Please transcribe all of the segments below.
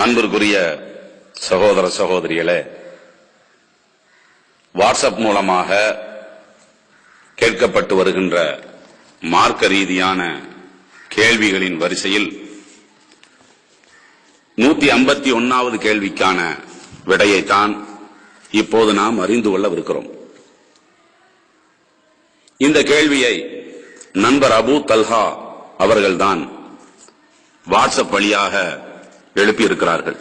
அன்பிற்குரிய சகோதர சகோதரிகளே வாட்ஸ்அப் மூலமாக கேட்கப்பட்டு வருகின்ற மார்க்க ரீதியான கேள்விகளின் வரிசையில் நூத்தி ஐம்பத்தி ஒன்னாவது கேள்விக்கான விடையைத்தான் இப்போது நாம் அறிந்து கொள்ளவிருக்கிறோம். இந்த கேள்வியை நண்பர் அபு தல்ஹா அவர்கள்தான் வாட்ஸ்அப் வழியாக எழுப்பியிருக்கிறார்கள்.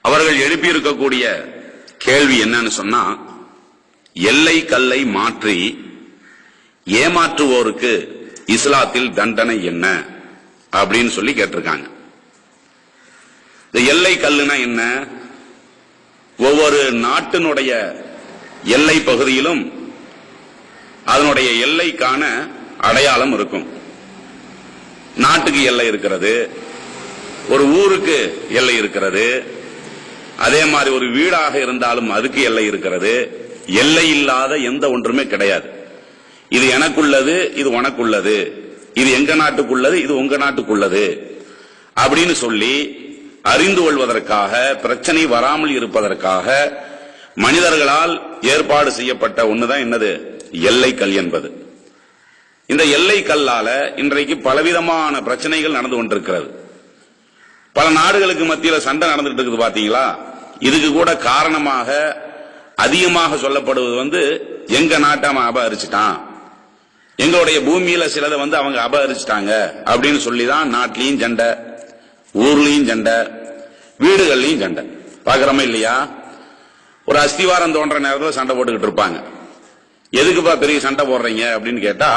அவர்கள் எழுப்பியிருக்கக்கூடிய கேள்வி என்னன்னு சொன்னா எல்லை கல்லை மாற்றி ஏமாற்றுவோருக்கு இஸ்லாத்தில் தண்டனை என்ன அப்படின்னு சொல்லி கேட்டிருக்காங்க. இந்த எல்லை கல்லுனா என்ன? ஒவ்வொரு நாட்டினுடைய எல்லை பகுதியிலும் அதனுடைய எல்லைக்கான அடையாளம் இருக்கும். நாட்டுக்கு எல்லை இருக்கிறது ஒரு ஊருக்கு எல்லை இருக்கிறது அதே மாதிரி ஒரு வீடாக இருந்தாலும் அதுக்கு எல்லை இருக்கிறது எல்லை இல்லாத எந்த ஒன்றுமே கிடையாது. இது எனக்குள்ளது இது உனக்குள்ளது இது எங்க நாட்டுக்குள்ளது இது உங்க நாட்டுக்குள்ளது அப்படின்னு சொல்லி அறிந்து கொள்வதற்காக பிரச்சனை வராமல் இருப்பதற்காக மனிதர்களால் ஏற்பாடு செய்யப்பட்ட ஒண்ணுதான் என்னது? எல்லை கல் என்பது. இந்த எல்லை கல்லால இன்றைக்கு பலவிதமான பிரச்சனைகள் நடந்து கொண்டிருக்கிறது. பல நாடுகளுக்கு மத்தியில் சண்டை நடந்துட்டு இருக்குது பாத்தீங்களா? இதுக்கு கூட காரணமாக அதிகமாக சொல்லப்படுவது வந்து எங்க நாட்டை அவன் அபகரிச்சிட்டான். எங்களுடைய பூமியில சிலதை வந்து அவங்க அபகரிச்சிட்டாங்க அப்படின்னு சொல்லி தான் நாட்டிலையும் சண்டை ஊர்லயும் சண்டை வீடுகள்லயும் சண்டை. பாக்குறோமா இல்லையா? ஒரு அஸ்திவாரம் தோன்ற நேரத்தில் சண்டை போட்டுக்கிட்டு இருப்பாங்க. எதுக்குப்பா பெரிய சண்டை போடுறீங்க அப்படின்னு கேட்டா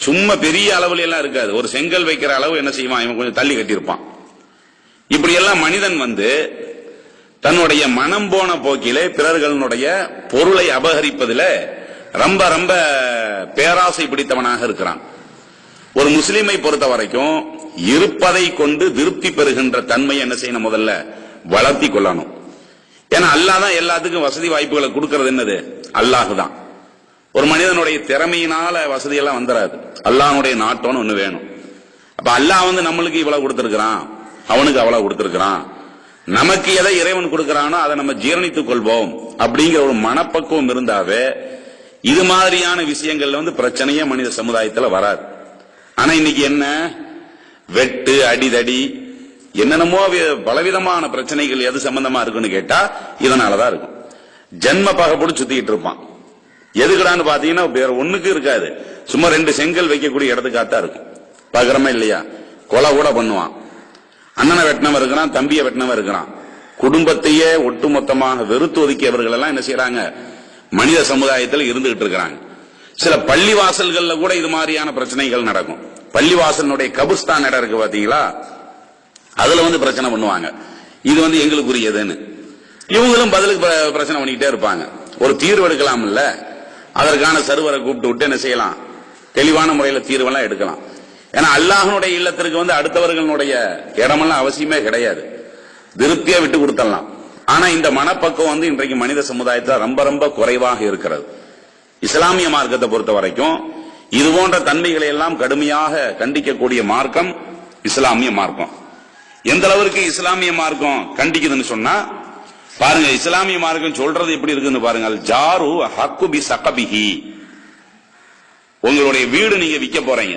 சும்மா பெரிய அளவுல எல்லாம் இருக்காது. ஒரு செங்கல் வைக்கிற அளவு என்ன செய்வான்? இவன் கொஞ்சம் தள்ளி கட்டியிருப்பான். இப்படி எல்லாம் மனிதன் வந்து தன்னுடைய மனம் போன போக்கிலே பிறர்களுடைய பொருளை அபகரிப்பதில் ரொம்ப ரொம்ப பேராசை பிடித்தவனாக இருக்கிறான். ஒரு முஸ்லீமை பொறுத்த வரைக்கும் இருப்பதை கொண்டு திருப்தி பெறுகின்ற தன்மை என்ன செய்யணும்? முதல்ல வளர்த்தி கொள்ளணும். ஏன்னா அல்லாஹ் தான் எல்லாத்துக்கும் வசதி வாய்ப்புகளை கொடுக்கறது என்னது? அல்லாஹ் தான். ஒரு மனிதனுடைய திறமையினால வசதியெல்லாம் வந்துடாது அல்லாஹ்வுடைய நாட்டம்னு ஒன்று வேணும். அப்ப அல்லாஹ் வந்து நம்மளுக்கு இவ்வளவு கொடுத்துருக்கிறான். அவனுக்கு அவ்வளவு கொடுத்துருக்கிறான். நமக்கு எதை இறைவன் கொடுக்கிறானோ அதை நம்ம ஜீரணித்துக் கொள்வோம் அப்படிங்கிற ஒரு மனப்பக்குவம் இருந்தாவே இது மாதிரியான விஷயங்கள்ல வந்து பிரச்சனையே மனித சமுதாயத்துல வராது. ஆனா இன்னைக்கு என்ன? வெட்டு அடிதடி என்னென்னமோ பலவிதமான பிரச்சனைகள் எது சம்பந்தமா இருக்குன்னு கேட்டா இதனாலதான் இருக்கும். ஜென்ம பகப்போடு சுத்திக்கிட்டு இருப்பான். எதுக்குடான்னு பாத்தீங்கன்னா வேற ஒண்ணுக்கு இருக்காது. சும்மா ரெண்டு செங்கல் வைக்கக்கூடிய இடத்துக்காத்தான் இருக்கும் பாக்குறமா இல்லையா? கொலை கூட பண்ணுவான். அண்ணனை வெட்டினவன் இருக்கிறான் தம்பியை வெட்டினவன் இருக்கிறான். குடும்பத்தையே ஒட்டுமொத்தமாக வெறுத்து ஒதுக்கியவர்கள் எல்லாம் என்ன செய்யறாங்க? மனித சமுதாயத்தில் இருந்துகிட்டு இருக்கிறாங்க. சில பள்ளிவாசல்கள்ல கூட இது மாதிரியான பிரச்சனைகள் நடக்கும். பள்ளிவாசலுடைய கபுஸ்தான் இடம் இருக்கு பாத்தீங்களா? அதுல வந்து பிரச்சனை பண்ணுவாங்க. இது வந்து எங்களுக்குரியதுன்னு. இவங்களும் பதிலுக்கு பிரச்சனை பண்ணிக்கிட்டே இருப்பாங்க. ஒரு தீர்வு எடுக்கலாம் இல்லை அதற்கான சர்வரை கூப்பிட்டு விட்டு என்ன செய்யலாம்? தெளிவான முறையில் தீர்வெல்லாம் எடுக்கலாம். ஏன்னா அல்லாஹனுடைய இல்லத்திற்கு வந்து அடுத்தவர்களுடைய இடமெல்லாம் அவசியமே கிடையாது. திருப்தியா விட்டு கொடுத்துடலாம் ஆனா இந்த மனப்பக்கம் வந்து இன்றைக்கு மனித சமுதாயத்தில் ரொம்ப ரொம்ப குறைவாக இருக்கிறது. இஸ்லாமிய மார்க்கத்தை பொறுத்த வரைக்கும் இது போன்ற தன்மைகளை எல்லாம் கடுமையாக கண்டிக்கக்கூடிய மார்க்கம் இஸ்லாமிய மார்க்கம். எந்த அளவிற்கு இஸ்லாமிய மார்க்கம் கண்டிக்குதுன்னு சொன்னா பாருங்க இஸ்லாமிய மார்க்கம் சொல்றது எப்படி இருக்குன்னு பாருங்க. ஜாரு ஹக்கு பி சகபிஹி. உங்களுடைய வீடு நீங்க விற்க போறீங்க.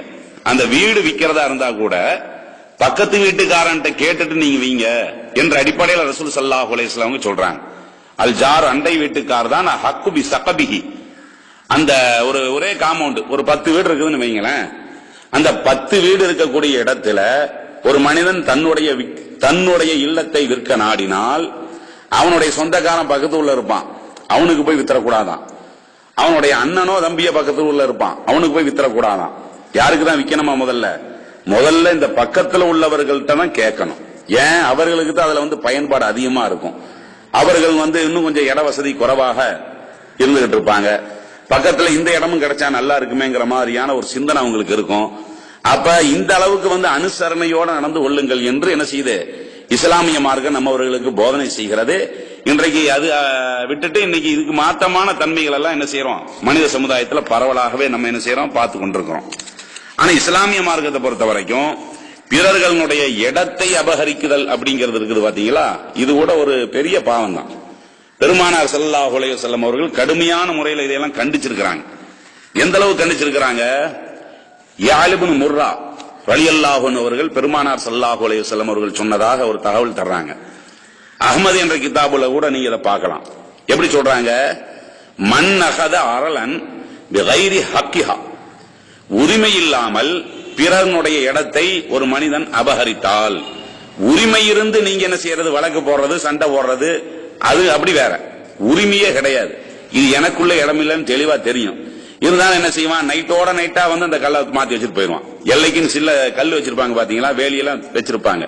அந்த வீடு விற்கிறதா இருந்தா கூட பக்கத்து வீட்டுக்காரன்ட்ட கேட்டுட்டு நீங்க வீங்க என்ற அடிப்படையில் ரசூல் சல்லாஹ் அலைஹிஸ்ஸலாம் சொல்றாங்க. அல் ஜார் அண்டை வீட்டுக்கார் தான் ஹக்கு பி சகபிஹி. அந்த ஒரு ஒரே காம்பவுண்ட் ஒரு பத்து வீடு இருக்குதுன்னு வைங்களேன். அந்த பத்து வீடு இருக்கக்கூடிய இடத்துல ஒரு மனிதன் தன்னுடைய தன்னுடைய இல்லத்தை விற்க நாடினால் அவனுடைய சொந்தக்காரன் பக்கத்து உள்ள இருப்பான். அவனுக்கு போய் வித்தரக்கூடாதான். அவனுடைய அண்ணனோ தம்பியோ பக்கத்து உள்ள இருப்பான். அவனுக்கு போய் வித்தரக்கூடாதான். யாருக்கு தான் விற்கணுமா முதல்ல? முதல்ல இந்த பக்கத்துல உள்ளவர்கள்ட்ட தான் கேட்கணும். ஏன்? அவர்களுக்கு தான் அதுல வந்து பயன்பாடு அதிகமா இருக்கும். அவர்கள் வந்து இன்னும் கொஞ்சம் இட வசதி குறைவாக இருந்துகிட்டு இருப்பாங்க. பக்கத்துல இந்த இடமும் கிடைச்சா நல்லா இருக்குமேங்கிற மாதிரியான ஒரு சிந்தனை அவங்களுக்கு இருக்கும். அப்ப இந்த அளவுக்கு வந்து அனுசரணையோட நடந்து கொள்ளுங்கள் என்று என்ன செய்யுது? இஸ்லாமிய மார்க்கம் நம்மவர்களுக்கு போதனை செய்கிறது. இன்றைக்கு அது விட்டுட்டு இன்னைக்கு இதுக்கு மாத்தமான தன்மைகள் எல்லாம் என்ன செய்யறோம் மனித சமுதாயத்துல பரவலாகவே நம்ம என்ன செய்யறோம் பார்த்து கொண்டிருக்கிறோம். ஆனா இஸ்லாமிய மார்க்கத்தை பொறுத்த வரைக்கும் பிறர்களுடைய இடத்தை அபகரிக்குதல் அப்படிங்கிறது இருக்குது பாத்தீங்களா? இது கூட ஒரு பெரிய பாவம் தான். பெருமானார் செல்லா உலக செல்லம் அவர்கள் கடுமையான முறையில் இதையெல்லாம் கண்டிச்சிருக்கிறாங்க. எந்த அளவு கண்டிச்சிருக்கிறாங்க? யாலிபுன் முர்ரா ரலியல்லாஹு அவர்கள் பெருமானார் சல்லாஹு அலையுசல்லம் அவர்கள் சொன்னதாக ஒரு தகவல் தர்றாங்க. அகமது என்ற கிதாபுல கூட நீங்க இதை பார்க்கலாம். எப்படி சொல்றாங்க? மண் அகத அரலன் ஹக்கிஹா. உரிமை இல்லாமல் பிறனுடைய இடத்தை ஒரு மனிதன் அபகரித்தால். உரிமை இருந்து நீங்க என்ன செய்யறது? வழக்கு போடுறது சண்டை போடுறது அது அப்படி வேற. உரிமையே கிடையாது. இது எனக்குள்ள இடம் இல்லைன்னு தெளிவா தெரியும். இருந்தாலும் என்ன செய்வான்? நைட்டோட நைட்டா வந்து அந்த கல்லை மாத்தி வச்சுட்டு போயிடுவான். எல்லைக்குன்னு சில கல் வச்சிருப்பாங்க பாத்தீங்களா? வேலியெல்லாம் வச்சிருப்பாங்க.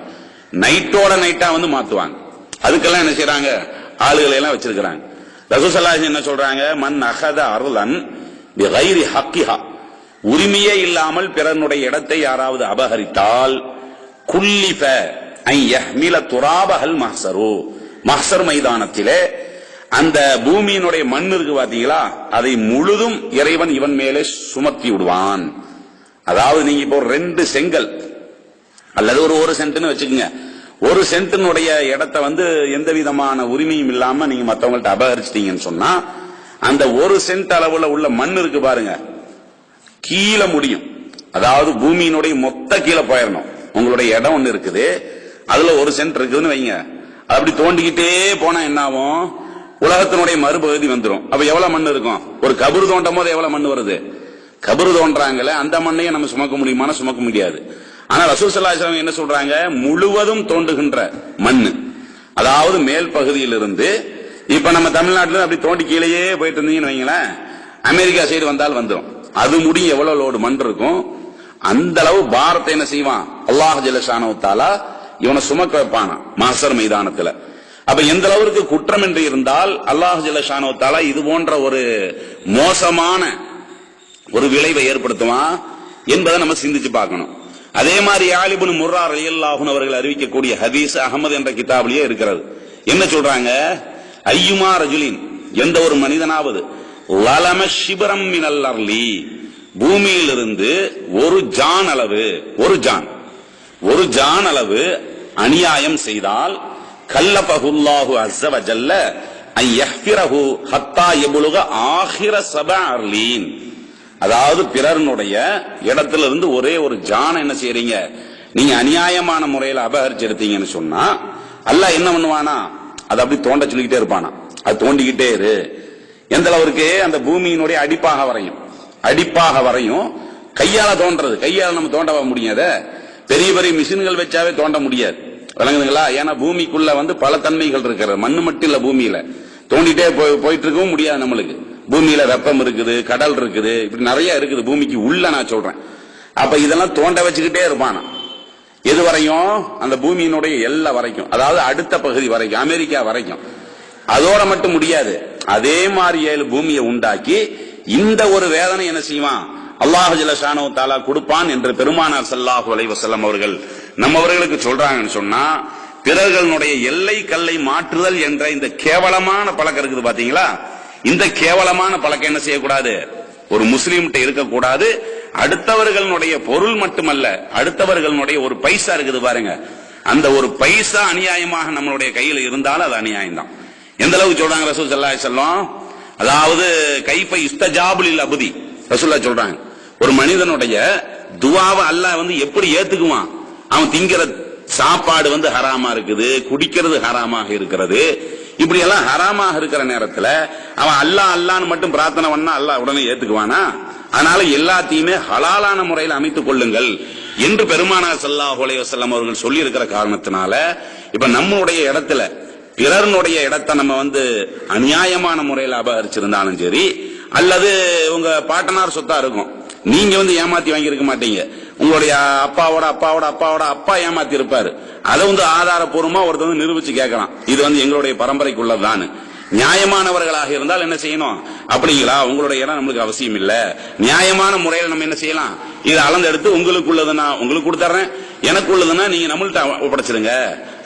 நைட்டோட நைட்டா வந்து மாத்துவாங்க. அதுக்கெல்லாம் என்ன செய்யறாங்க ஆளுகளை எல்லாம் வச்சிருக்கிறாங்க. ரசூசல்லாஜி என்ன சொல்றாங்க? மண் அகத அருளன் ஹக்கிஹா. உரிமையே இல்லாமல் பிறனுடைய இடத்தை யாராவது அபகரித்தால் குல்லிப ஐ யஹ்மில துராபஹல் மஹ்சரு மைதானத்திலே அந்த பூமியினுடைய மண் இருக்கு பாத்தீங்களா? அதை முழுதும் இறைவன் இவன் மேலே சுமத்தி விடுவான். அதாவது நீங்க இப்போ ஒரு ரெண்டு செங்கல் அல்லது ஒரு ஒரு சென்ட்னு வச்சுக்கோங்க. ஒரு சென்டினுடைய இடத்தை வந்து எந்த விதமான உரிமையும் இல்லாம நீங்க மத்தவங்கள்ட்ட அபகரிச்சிட்டீங்கன்னு சொன்னா அந்த ஒரு சென்ட் அளவுல உள்ள மண் இருக்கு பாருங்க. கீழே முடியும். அதாவது பூமியினுடைய மொத்த கீழே போயிடணும் உங்களுடைய இடம் ஒன்று இருக்குது. அதுல ஒரு சென்ட் இருக்குதுன்னு வைங்க. அது அப்படி தோண்டிக்கிட்டே போனா என்ன ஆகும் உலகத்தினுடைய மறுபகுதி வந்துடும் அப்ப எவ்வளவு மண் இருக்கும்? ஒரு கபரு தோண்டும் போது எவ்வளவு மண் வருது? கபரு தோன்றாங்களே அந்த மண்ணையும் நம்ம சுமக்க முடியுமான சுமக்க முடியாது. ஆனா ரசூல் ஸல்லல்லாஹு என்ன சொல்றாங்க? முழுவதும் தோண்டுகின்ற மண் அதாவது மேல் பகுதியிலிருந்து இப்ப நம்ம தமிழ்நாட்டுல அப்படி தோண்டி கீழேயே போயிட்டு இருந்தீங்கன்னு வைங்களேன் அமெரிக்கா சைடு வந்தால் வந்துடும் அது முடியும் எவ்வளவு லோடு மண் இருக்கும். அந்த அளவு பாரத்தை என்ன செய்வான்? அல்லாஹ் ஜலசானவத்தாலா இவனை சுமக்க வைப்பானா மாசர் மைதானத்துல. அப்ப எந்த அளவுக்கு குற்றம் என்று இருந்தால் அல்லாஹ் ஜல்லஷானு தாலா இது போன்ற ஒரு மோசமான ஒரு விளைவை ஏற்படுத்துவான் என்பதை நம்ம சிந்திச்சு பார்க்கணும். அதே மாதிரி யாலிபுன் முர்ரா ரலியல்லாஹுன் அவர்கள் அறிவிக்கக்கூடிய ஹதீஸ் அகமது என்ற கிதாபிலேயே இருக்கிறது. என்ன சொல்றாங்க? ஐயுமா ரஜுலின் எந்த ஒரு மனிதனாவது லலம சிபரம் மினல் அர்லி பூமியிலிருந்து ஒரு ஜான் அளவு ஒரு ஜான் ஒரு ஜான் அளவு அநியாயம் செய்தால் கல்லபகுல்லாஹு அஸ்ஸ வஜல்ல ஹத்தா எபுலுக ஆஹிர சபர்லீன் அதாவது பிறர்னுடைய இடத்துல இருந்து ஒரே ஒரு ஜான என்ன செய்யறீங்க நீங்க அநியாயமான முறையில் அபகரிச்செடுத்தீங்கன்னு சொன்னா அல்லாஹ் என்ன பண்ணுவானா? அதை அப்படி தோண்ட சொல்லிக்கிட்டே இருப்பானா? அது தோண்டிக்கிட்டே இரு. எந்த அளவுக்கு அந்த பூமியினுடைய அடிப்பாக வரையும். அடிப்பாக வரையும். கையால தோன்றது. கையால நம்ம தோண்ட முடியாத. பெரிய பெரிய மிஷின்கள் வச்சாவே தோண்ட முடியாது. விளங்குதுங்களா? ஏன்னா பூமிக்குள்ள வந்து பல தன்மைகள் இருக்கிறது. மண்ணு மட்டும் இல்ல பூமியில. தோண்டிட்டே போய் போயிட்டு இருக்கவும் முடியாது நம்மளுக்கு. பூமியில வெப்பம் இருக்குது கடல் இருக்குது. இப்படி நிறைய இருக்குது பூமிக்கு உள்ள நான் சொல்றேன். அப்ப இதெல்லாம் தோண்ட வச்சுக்கிட்டே இருப்பான். எது வரையும்? அந்த பூமியினுடைய எல்லை வரைக்கும். அதாவது அடுத்த பகுதி வரைக்கும் அமெரிக்கா வரைக்கும். அதோட மட்டும் முடியாது. அதே மாதிரி ஏழு பூமியை உண்டாக்கி இந்த ஒரு வேதனை என்ன செய்வான்? அல்லாஹு ஜலஷானோ தாலா கொடுப்பான் என்று பெருமானார் சல்லாஹு அலைவசல்லம் அவர்கள் நம்மவர்களுக்கு சொல்றாங்கன்னு சொன்னா பிறர்களுடைய எல்லை கல்லை மாற்றுதல் என்ற இந்த கேவலமான பழக்கம் இருக்குது பாத்தீங்களா? இந்த கேவலமான பழக்கம் என்ன செய்யக்கூடாது? ஒரு முஸ்லீம்கிட்ட இருக்கக்கூடாது. அடுத்தவர்களுடைய பொருள் மட்டுமல்ல அடுத்தவர்களுடைய ஒரு பைசா இருக்குது பாருங்க. அந்த ஒரு பைசா அநியாயமாக நம்மளுடைய கையில் இருந்தாலும் அது அநியாயம் தான் எந்த அளவுக்கு சொல்றாங்க ரசூல் சல்லா அலைஹி அதாவது கைப்பை இஸ்தஜாபுலில் அபுதி. ரசூல்லா சொல்றாங்க. ஒரு மனிதனுடைய துவாவை அல்லாஹ் வந்து எப்படி ஏத்துக்குவான்? அவன் திங்கிற சாப்பாடு வந்து ஹராமா இருக்குது குடிக்கிறது ஹராமாக இருக்கிறது. இப்படி எல்லாம் ஹராமாக இருக்கிற நேரத்துல அவன் அல்லாஹ் அல்லான்னு மட்டும் பிரார்த்தனை பண்ணா அல்லாஹ் உடனே ஏத்துக்குவானா? அதனால எல்லாத்தையுமே ஹலாலான முறையில் அமைத்துக் கொள்ளுங்கள் என்று பெருமானார் ஸல்லல்லாஹு அலைஹி அவர்கள் சொல்லி இருக்கிற காரணத்தினால இப்ப நம்மளுடைய இடத்துல பிறர்னுடைய இடத்தை நம்ம வந்து அநியாயமான முறையில் அபகரிச்சிருந்தாலும் சரி அல்லது உங்க பாட்டனார் சொத்தா இருக்கும். நீங்க வந்து ஏமாத்தி வாங்கியிருக்க மாட்டீங்க. உங்களுடைய அப்பாவோட அப்பாவோட அப்பாவோட அப்பா ஏமாத்தி இருப்பாரு அதை வந்து ஆதாரப்பூர்வமா ஒருத்தர் வந்து நிரூபிச்சு கேட்கலாம். இது வந்து எங்களுடைய பரம்பரைக்குள்ளதான் நியாயமானவர்களாக இருந்தால் என்ன செய்யணும்? அப்படிங்களா? உங்களுடைய இடம் நம்மளுக்கு அவசியம் இல்ல. நியாயமான முறையில் நம்ம என்ன செய்யலாம்? இதை அளந்தெடுத்து உங்களுக்கு உள்ளதுன்னா உங்களுக்கு கொடுத்துறேன் எனக்கு உள்ளதுன்னா நீங்க நம்மள்ட்ட ஒப்படைச்சிருங்க.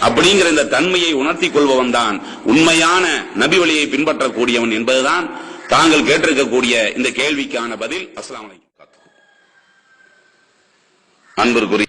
அப்படிங்கிற இந்த தன்மையை உணர்த்தி கொள்பவன் தான். உண்மையான நபி வழியை பின்பற்றக்கூடியவன் என்பதுதான் தாங்கள் கேட்டிருக்கக்கூடிய இந்த கேள்விக்கான பதில். அஸ்லாம் வலைக்கும் அன்பிற்குரிய